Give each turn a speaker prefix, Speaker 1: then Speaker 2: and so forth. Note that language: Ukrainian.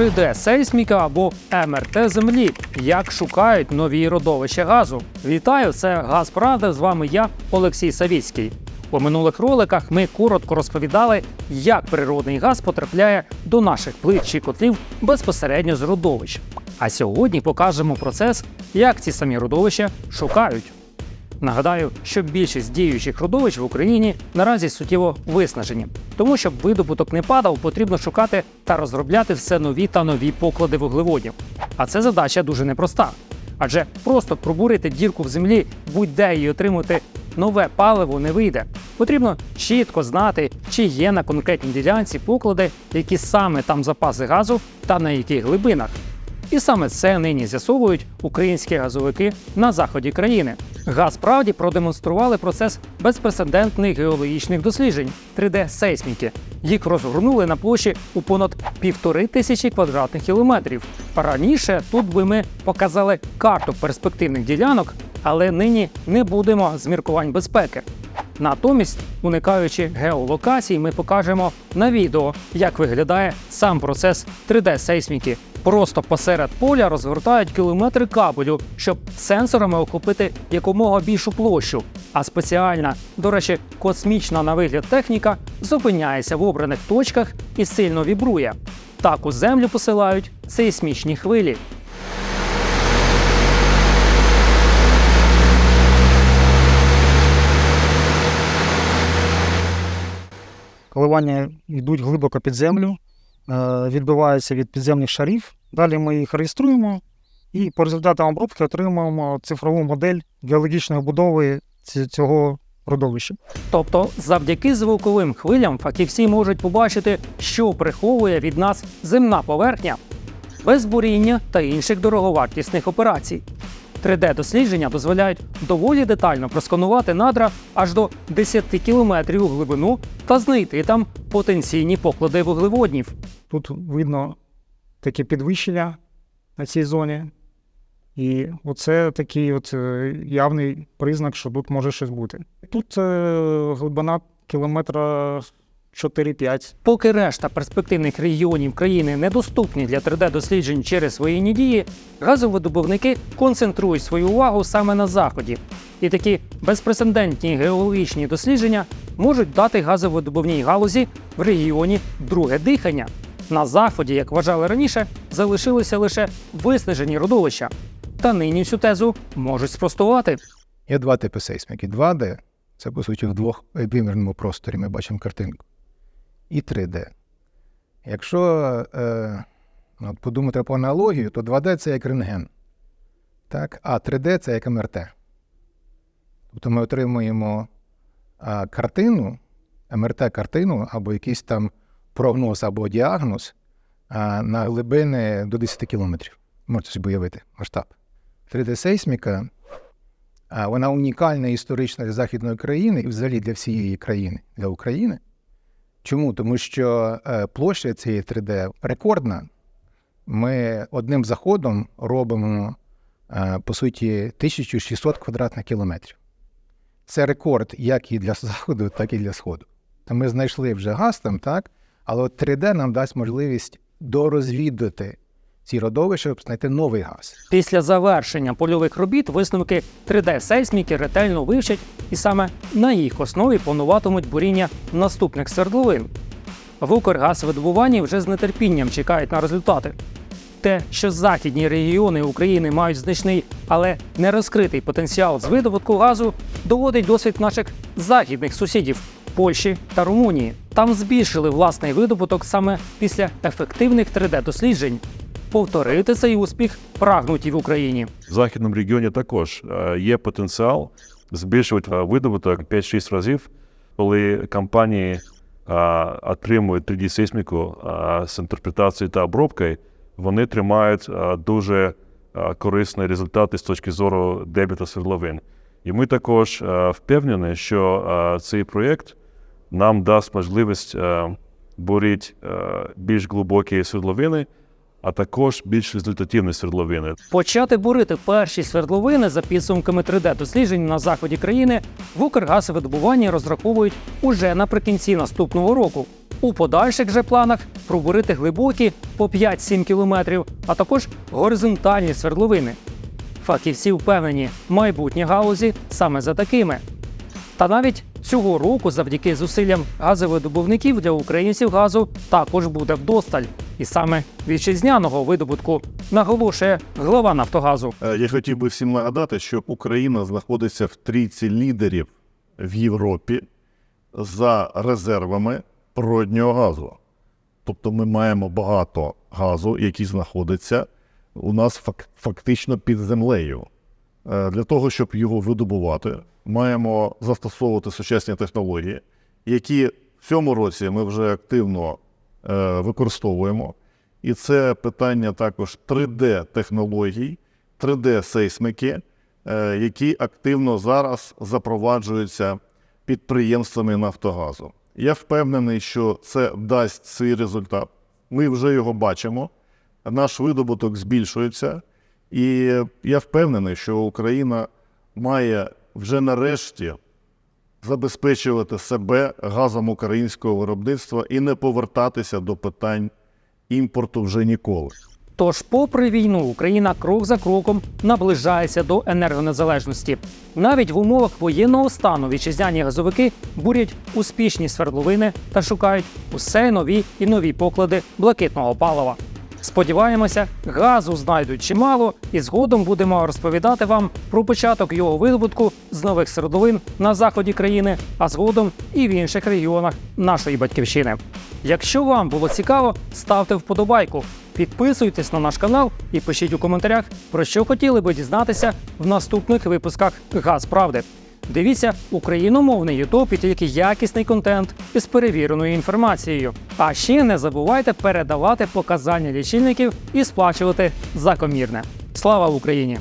Speaker 1: 3D-сейсміка або МРТ землі. Як шукають нові родовища газу. Вітаю, це Газ Правда. З вами я, Олексій Савіцький. У минулих роликах ми коротко розповідали, як природний газ потрапляє до наших плит чи котлів безпосередньо з родовищ. А сьогодні покажемо процес, як ці самі родовища шукають. Нагадаю, що більшість діючих родовищ в Україні наразі суттєво виснажені. Тому щоб видобуток не падав, потрібно шукати та розробляти все нові та нові поклади вуглеводів. А це задача дуже непроста. Адже просто пробурити дірку в землі будь-де і отримати нове паливо не вийде. Потрібно чітко знати, чи є на конкретній ділянці поклади, які саме там запаси газу та на яких глибинах. І саме це нині з'ясовують українські газовики на заході країни. Газправді продемонстрували процес безпрецедентних геологічних досліджень 3D-сейсміки. Їх розгорнули на площі у понад півтори тисячі квадратних кілометрів. Раніше тут би ми показали карту перспективних ділянок, але нині не будемо з міркувань безпеки. Натомість, уникаючи геолокацій, ми покажемо на відео, як виглядає сам процес 3D-сейсміки. Просто посеред поля розгортають кілометри кабелю, щоб сенсорами охопити якомога більшу площу. А спеціальна, до речі, космічна на вигляд техніка зупиняється в обраних точках і сильно вібрує. Так у землю посилають сейсмічні хвилі.
Speaker 2: Коливання йдуть глибоко під землю, відбиваються від підземних шарів. Далі ми їх реєструємо і по результатам обробки отримуємо цифрову модель геологічної будови цього родовища.
Speaker 1: Тобто, завдяки звуковим хвилям фахівці можуть побачити, що приховує від нас земна поверхня, без буріння та інших дороговартісних операцій. 3D-дослідження дозволяють доволі детально просканувати надра аж до 10 кілометрів у глибину та знайти там потенційні поклади вуглеводнів.
Speaker 2: Тут видно таке підвищення на цій зоні. І оце такий от е, явний признак, що тут може щось бути. Тут е, глибина кілометра 4-5.
Speaker 1: Поки решта перспективних регіонів країни недоступні для 3D-досліджень через воєнні дії, газовидобувники концентрують свою увагу саме на заході. І такі безпрецедентні геологічні дослідження можуть дати газовидобувній галузі в регіоні друге дихання. На заході, як вважали раніше, залишилися лише виснажені родовища. Та нині цю тезу можуть спростувати.
Speaker 3: Є два типи сейсміки. 2D це по суті в двох вимірному просторі ми бачимо картинку. І 3D. Якщо е, от подумати по аналогію, то 2D це як рентген. Так? А 3D це як МРТ. Тобто ми отримуємо картину, МРТ-картину або якийсь там прогноз або діагноз на глибини до 10 кілометрів. Можете собі уявити масштаб. 3D-сейсміка а вона унікальна історично для західної країни і взагалі для всієї країни, для України. Чому? Тому що е, площа цієї 3D рекордна. Ми одним заходом робимо, е, по суті, 1600 квадратних кілометрів. Це рекорд як і для заходу, так і для сходу. То ми знайшли вже газ там, так? Але от 3D нам дасть можливість дорозвідати ці родовища, щоб знайти новий газ.
Speaker 1: Після завершення польових робіт висновки 3D-сейсміки ретельно вивчать і саме на їх основі плануватимуть буріння наступних свердловин. В Укргазвидобуванні вже з нетерпінням чекають на результати. Те, що західні регіони України мають значний, але не розкритий потенціал з видобутку газу, доводить досвід наших західних сусідів Польщі та Румунії. Там збільшили власний видобуток саме після ефективних 3D-досліджень. Повторити цей успіх прагнуть і в Україні.
Speaker 4: В західному регіоні також е, є потенціал збільшувати е, видобуток 5-6 разів, коли компанії е, отримують 3D-сейсміку е, з інтерпретацією та обробкою, вони тримають дуже корисні результати з точки зору дебіта свердловин. І ми також впевнені, що цей проєкт нам дасть можливість е, бурити е, більш глибокі свердловини, а також більш результативні свердловини.
Speaker 1: Почати бурити перші свердловини за підсумками 3D-досліджень на заході країни в Укргазвидобуванні розраховують уже наприкінці наступного року. У подальших же планах пробурити глибокі по 5-7 кілометрів, а також горизонтальні свердловини. Фахівці впевнені, майбутнє галузі саме за такими. Та навіть цього року, завдяки зусиллям газовидобувників для українців газу також буде вдосталь. І саме вітчизняного видобутку наголошує глава Нафтогазу.
Speaker 5: Е, Я хотів би всім нагадати, що Україна знаходиться в трійці лідерів в Європі за резервами природнього газу. Тобто ми маємо багато газу, який знаходиться у нас фак- фактично під землею. Е, Для того, щоб його видобувати, маємо застосовувати сучасні технології, які в цьому році ми вже активно е, використовуємо. І це питання також 3D-технологій, 3D-сейсмики, е, які активно зараз запроваджуються підприємствами Нафтогазу. Я впевнений, що це дасть свій результат. Ми вже його бачимо. Наш видобуток збільшується, і я впевнений, що Україна має вже нарешті забезпечувати себе газом українського виробництва і не повертатися до питань імпорту вже ніколи.
Speaker 1: Тож, попри війну, Україна крок за кроком наближається до енергонезалежності. Навіть в умовах воєнного стану вітчизняні газовики бурять успішні свердловини та шукають усе нові і нові поклади блакитного палива. Сподіваємося, газу знайдуть чимало, і згодом будемо розповідати вам про початок його видобутку з нових свердловин на заході країни, а згодом і в інших регіонах нашої батьківщини. Якщо вам було цікаво, ставте вподобайку, підписуйтесь на наш канал і пишіть у коментарях, про що хотіли би дізнатися в наступних випусках Газ Правди. Дивіться україномовний Ютуб і тільки якісний контент із перевіреною інформацією. А ще не забувайте передавати показання лічильників і сплачувати за комірне. Слава Україні!